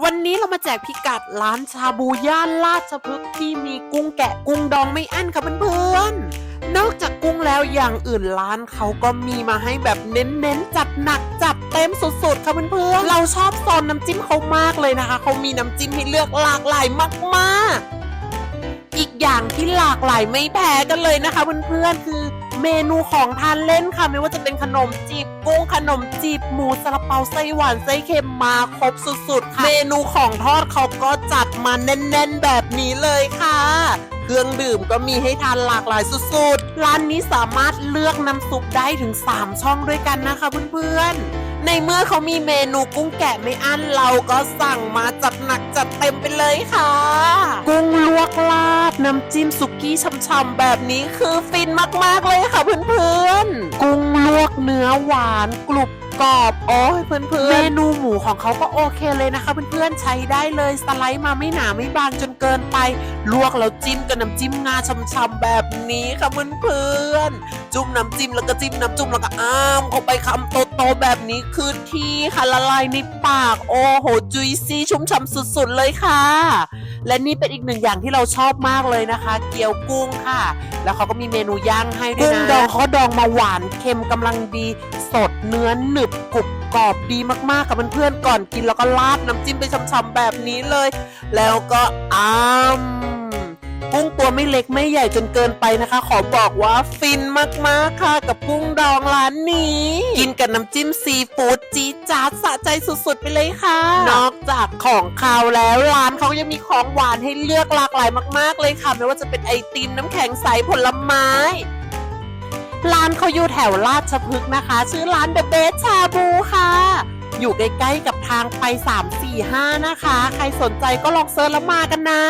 วันนี้เรามาแจกพิกัดร้านชาบูย่านลาดพฤกษ์ที่มีกุ้งแกะกุ้งดองไม่อั้นค่ะเพื่อนๆ นอกจากกุ้งแล้วอย่างอื่นร้านเขาก็มีมาให้แบบเน้นๆ จัดหนักจัดเต็มสุดๆค่ะเพื่อนๆ เราชอบโซนน้ำจิ้มเขามากเลยนะคะ เขามีน้ำจิ้มให้เลือกหลากหลายมากๆ อีกอย่างที่หลากหลายไม่แพ้กันเลยนะคะเพื่อนๆคือ เมนูของทานเล่นค่ะ ไม่ว่าจะเป็นขนมจีบกุ้งขนมจีบหมูซาลาเปาไส้หวานไส้เค็มมาครบสุดๆค่ะเมนูของทอดเขาก็จัดมาแน่นๆแบบนี้เลยค่ะเครื่องดื่มก็มีให้ทานหลากหลายสุดๆ ร้านนี้สามารถเลือกน้ำซุปได้ถึง 3 ช่องด้วยกันนะคะเพื่อนๆ ในเมื่อเขามีเมนูกุ้งแกะไม่อั้นเราก็สั่งมาจัดหนักจัดเต็มไปเลยค่ะ กุ้งลวกลาดน้ำจิ้มสุกี้ช่ำๆแบบนี้คือฟินมากๆเลยค่ะเพื่อนๆ กุ้งลวกเนื้อหวานกรุบกรอบโอ้ยเพื่อนๆเมนูหมูของเขาก็โอเคเลยนะคะเพื่อนๆใช้ได้เลยสไลด์มาไม่หนาไม่บางจนเกินไป ลวกแล้วจิ้มกับน้ำจิ้มงาช่ำๆแบบนี้ค่ะเพื่อนๆจุ่มน้ำจิ้มแล้วก็จิ้มน้ำจุ่มแล้วก็อ้ามเข้าไปคำโตๆแบบนี้คือที่ค่ะละลายในปากโอ้โหจุยซี่ชุ่มฉ่ำสุดๆเลยค่ะ และนี่เป็นอีกหนึ่งอย่างที่เราชอบมากเลยนะคะ เกี๊ยวกุ้งค่ะ แล้วเขาก็มีเมนูย่างให้ด้วยนะกุ้งดองเขาดองมาหวานเค็มกำลังดีสดเนื้อหนึบกรุบกรอบดีมากๆกับเพื่อนๆก่อนกินแล้วก็ราดน้ำจิ้มไปช่ำๆแบบนี้เลย แล้วก็อ้ามกุ้งตัวไม่เล็กไม่ใหญ่จนเกินไปนะคะ ขอบอกว่าฟินมากๆค่ะกับกุ้งดองร้านนี้ กินกับน้ำจิ้มซีฟู้ดจี๊ดจ๊าดสะใจสุดๆไปเลยค่ะ นอกจากของคาวแล้วร้านเขายังมีของหวานให้เลือกหลากหลายมาก ๆ เลยค่ะ ไม่ว่าจะเป็นไอติมน้ำแข็งใสผลไม้ ร้านเขาอยู่แถวลาดชพฤกษ์นะคะ ชื่อร้านเดอะเบสชาบูค่ะ อยู่ใกล้ๆกับทางไป 345 นะคะ ใครสนใจก็ลองเซิร์ชแล้วมากันนะ